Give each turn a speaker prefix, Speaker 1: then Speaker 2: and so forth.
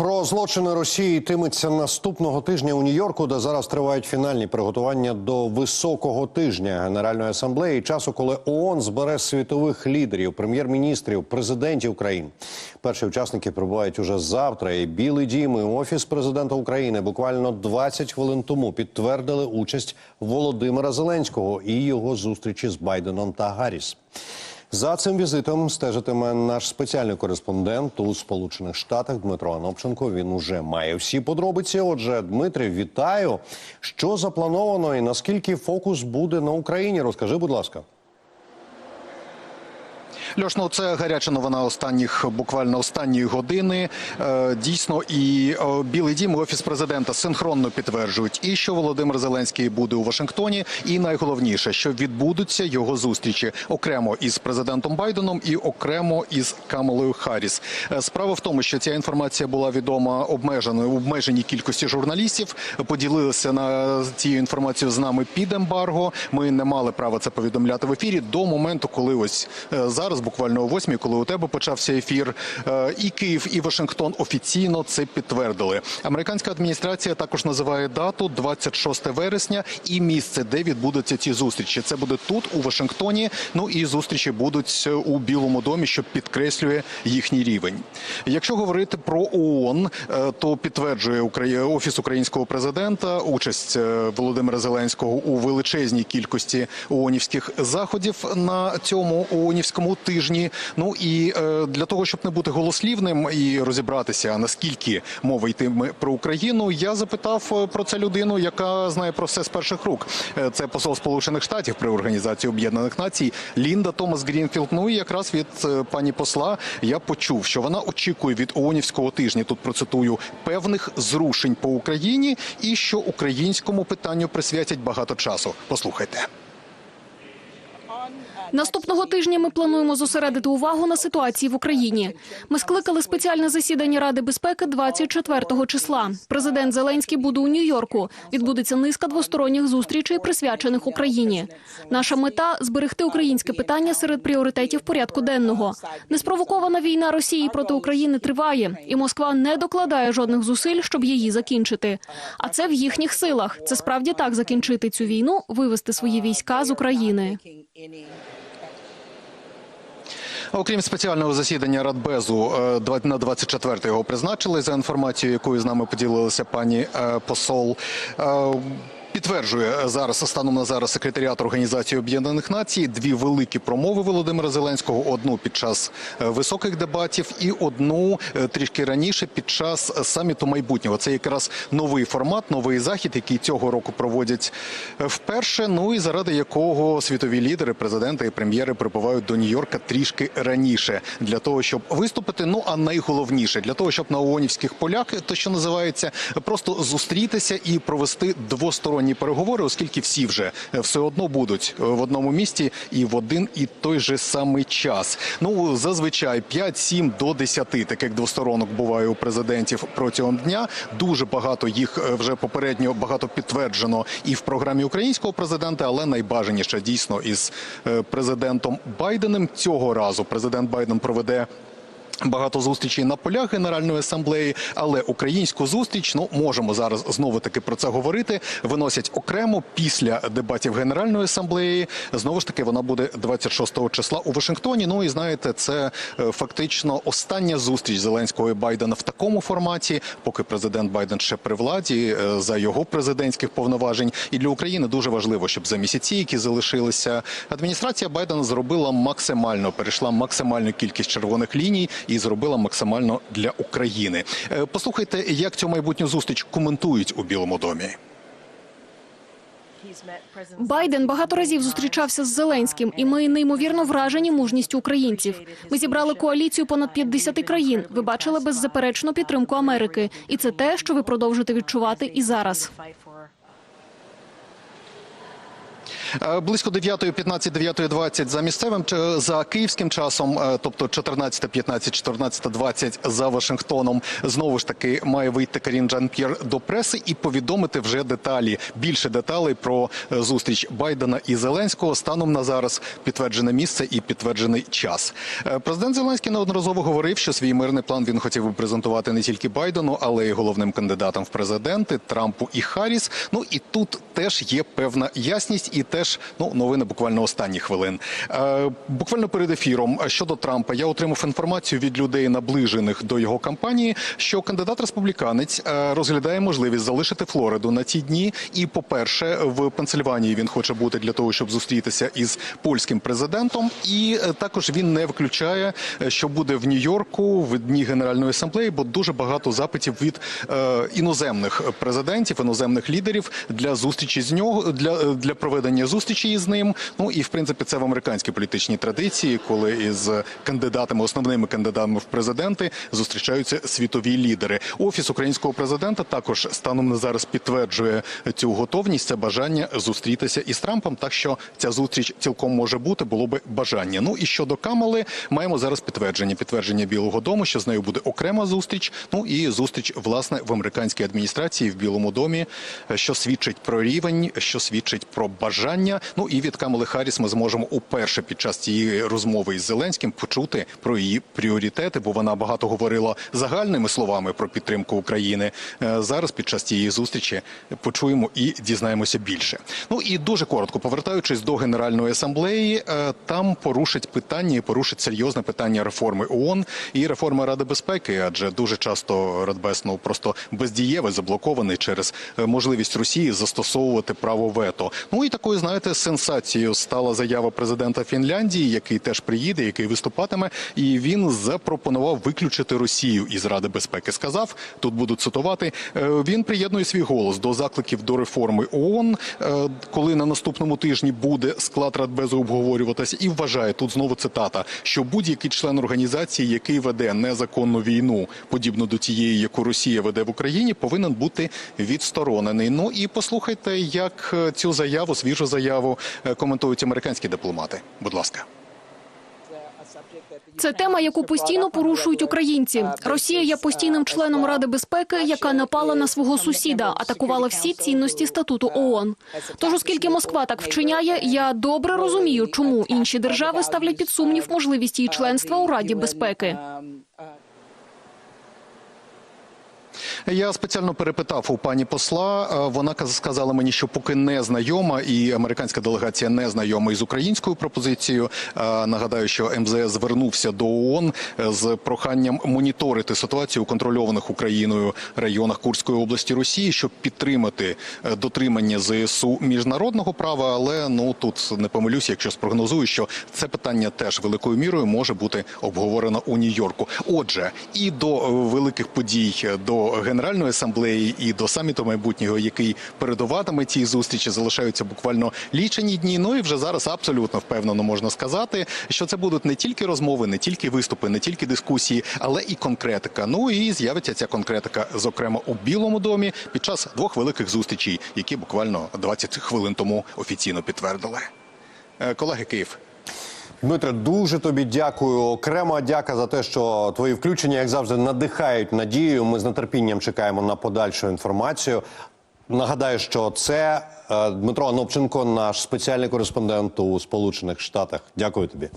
Speaker 1: Про злочини Росії йтиметься наступного тижня у Нью-Йорку, де зараз тривають фінальні приготування до високого тижня Генеральної асамблеї, часу, коли ООН збере світових лідерів, прем'єр-міністрів, президентів країн. Перші учасники прибувають уже завтра. І Білий Дім і офіс президента України буквально 20 хвилин тому підтвердили участь Володимира Зеленського і його зустрічі з Байденом та Гарріс. За цим візитом стежитиме наш спеціальний кореспондент у Сполучених Штатах Дмитро Анопченко. Він уже має всі подробиці. Отже, Дмитре, вітаю. Що заплановано і наскільки фокус буде на Україні? Розкажи, будь ласка.
Speaker 2: Льош, ну це гаряча новина останніх буквально останньої години. Е, Дійсно, і е, Білий Дім, і офіс президента синхронно підтверджують, і що Володимир Зеленський буде у Вашингтоні, і найголовніше, що відбудуться його зустрічі окремо із президентом Байденом і окремо із Камалою Харріс. Е, Справа в тому, що ця інформація була відома обмеженою обмеженій кількості журналістів. Поділилися на цією інформацією з нами під ембарго. Ми не мали права це повідомляти в ефірі до моменту, коли ось е, буквально о восьмій, коли у тебе почався ефір, е, і Київ, і Вашингтон офіційно це підтвердили. Американська адміністрація також називає дату 26 вересня і місце, де відбудуться ці зустрічі. Це буде тут, у Вашингтоні. Ну і зустрічі будуть у Білому домі, що підкреслює їхній рівень. Якщо говорити про ООН, е, то підтверджує офіс українського президента участь е, Володимира Зеленського у величезній кількості ООНівських заходів на цьому ООНівському тижні. Ну і е, для того, щоб не бути голослівним і розібратися, наскільки мова йтиме про Україну, я запитав е, про це людину, яка знає про все з перших рук. Е, Це посол Сполучених Штатів при Організації Об'єднаних Націй Лінда Томас Грінфілд. Ну і якраз від пані посла я почув, що вона очікує від ООНівського тижня. Тут процитую певних зрушень по Україні, і що українському питанню присвятять багато часу. Послухайте.
Speaker 3: Наступного тижня ми плануємо зосередити увагу на ситуації в Україні. Ми скликали спеціальне засідання Ради безпеки 24 числа. Президент Зеленський буде у Нью-Йорку. Відбудеться низка двосторонніх зустрічей, присвячених Україні. Наша мета зберегти українське питання серед пріоритетів порядку денного. Неспровокована війна Росії проти України триває, і Москва не докладає жодних зусиль, щоб її закінчити. А це в їхніх силах. Це справді так закінчити цю війну, вивести свої війська з України.
Speaker 2: Окрім спеціального засідання Радбезу е, на 24 його призначили за інформацією, якою з нами поділилася пані е, посол. Е, Підтверджує зараз станом на зараз секретаріат Організації Об'єднаних Націй дві великі промови Володимира Зеленського. Одну під час е, високих дебатів і одну е, трішки раніше під час е, саміту майбутнього. Це якраз новий формат, новий захід, який цього року проводять е, вперше. Ну і заради якого світові лідери, президенти і прем'єри прибувають до Нью-Йорка трішки раніше для того, щоб виступити. Ну а найголовніше для того, щоб на ООНівських полях, то що називається, просто зустрітися і провести двосторонні переговори, оскільки всі вже е, все одно будуть е, в одному місті і в один і той же самий час. Ну зазвичай 5-7 до 10 таких двосторонок буває у президентів протягом дня. Дуже багато їх е, вже попередньо багато підтверджено і в програмі українського президента, але найбажаніше дійсно із президентом Байденом цього разу. Президент Байден проведе. Багато зустрічей на полях Генеральної асамблеї, але українську зустріч ну можемо зараз знову таки про це говорити. Виносять окремо після дебатів Генеральної асамблеї. Знову ж таки, вона буде 26 числа у Вашингтоні. Ну і знаєте, це е, фактично остання зустріч Зеленського і Байдена в такому форматі, поки президент Байден ще при владі е, за його президентських повноважень. І для України дуже важливо, щоб за місяці, які залишилися, адміністрація Байдена зробила максимально, перейшла максимальну кількість червоних ліній і зробила максимально для України. Е, Послухайте, як цю майбутню зустріч коментують у Білому домі.
Speaker 3: Байден багато разів зустрічався з Зеленським, і ми неймовірно вражені мужністю українців. Ми зібрали коаліцію понад 50 країн. Ви бачили беззаперечну підтримку Америки, і це те, що ви продовжите відчувати і зараз.
Speaker 2: Е, Близько 9.15, 9.20 за місцевим за київським часом, е, тобто 14.15, 14.20 за Вашингтоном. Знову ж таки має вийти Карін Жан-П'єр до преси і повідомити вже деталі, більше деталей про е, зустріч Байдена і Зеленського. Станом на зараз підтверджене місце і підтверджений час. Президент Зеленський неодноразово говорив, що свій мирний план він хотів би презентувати не тільки Байдену, але й головним кандидатам в президенти Трампу і Харріс. Ну і тут теж є певна ясність, і теж ну новини буквально останніх хвилин. Е, буквально перед ефіром е, щодо Трампа я отримав інформацію від людей, наближених до його кампанії, що кандидат республіканець е, розглядає можливість залишити Флориду на ці дні. І, по-перше, в Пенсильванії він хоче бути для того, щоб зустрітися із польським президентом. І е, також він не виключає, е, що буде в Нью-Йорку в дні Генеральної асамблеї, бо дуже багато запитів від е, іноземних президентів, іноземних лідерів для зустрічі з нього для, для проведення зустрічі із ним. Ну і в принципі це в американській політичній традиції, коли із кандидатами, основними кандидатами в президенти зустрічаються світові лідери. Офіс українського президента також станом на зараз підтверджує цю готовність, це бажання зустрітися із Трампом. Так що ця зустріч цілком може бути, було би бажання. Ну і щодо Камали, маємо зараз підтвердження. Підтвердження Білого Дому, що з нею буде окрема зустріч. Ну і зустріч власне в американській адміністрації в Білому домі, що свідчить про рівень, що свідчить про бажання. Ну і від Камали Харріс ми зможемо уперше під час цієї розмови із Зеленським почути про її пріоритети, бо вона багато говорила загальними словами про підтримку України. Е, Зараз під час цієї зустрічі почуємо і дізнаємося більше. Ну і дуже коротко повертаючись до Генеральної асамблеї, е, там порушить питання і порушить серйозне питання реформи ООН і реформи Ради безпеки, адже дуже часто Радбез ну просто бездієвий, заблокований через е, можливість Росії застосовувати право вето. Ну і такою, знаєте, сенсацією стала заява президента Фінляндії, який теж приїде, який виступатиме, і він запропонував виключити Росію із Ради безпеки. Сказав тут буду цитувати. е, Він приєднує свій голос до закликів до реформи ООН, е, коли на наступному тижні буде склад Радбезу обговорюватися, і вважає тут знову цитата, що будь-який член організації, який веде незаконну війну, подібно до тієї, яку Росія веде в Україні, повинен бути відсторонений. Ну і послухайте, як е, цю заяву, свіжу заяву е, коментують американські дипломати. Будь ласка.
Speaker 3: Це тема, яку постійно порушують українці. Росія є постійним членом Ради безпеки, яка напала на свого сусіда, атакувала всі цінності статуту ООН. Тож, оскільки Москва так вчиняє, я добре розумію, чому інші держави ставлять під сумнів можливість її членства у Раді безпеки.
Speaker 2: Я спеціально перепитав у пані посла. Е, Вона каз- сказала мені, що поки не знайома, і американська делегація не знайома із українською пропозицією. Е, Нагадаю, що МЗС звернувся до ООН е, з проханням моніторити ситуацію у контрольованих Україною районах Курської області Росії, щоб підтримати дотримання ЗСУ міжнародного права. Але ну тут не помилюся, якщо спрогнозую, що це питання теж великою мірою може бути обговорено у Нью-Йорку. Отже, і до великих подій, до Генеральної асамблеї, і до саміту майбутнього, який передуватиме цій зустрічі, залишаються буквально лічені дні. Ну і вже зараз абсолютно впевнено можна сказати, що це будуть не тільки розмови, не тільки виступи, не тільки дискусії, але і конкретика. Ну і з'явиться ця конкретика, зокрема у Білому домі, під час двох великих зустрічей, які буквально 20 хвилин тому офіційно підтвердили. Е, Колеги Київ.
Speaker 1: Дмитре, дуже тобі дякую. Окрема дяка за те, що твої включення, як завжди, надихають надію. Ми з нетерпінням чекаємо на подальшу інформацію. Нагадаю, що це е, Дмитро Анопченко, наш спеціальний кореспондент у Сполучених Штатах. Дякую тобі.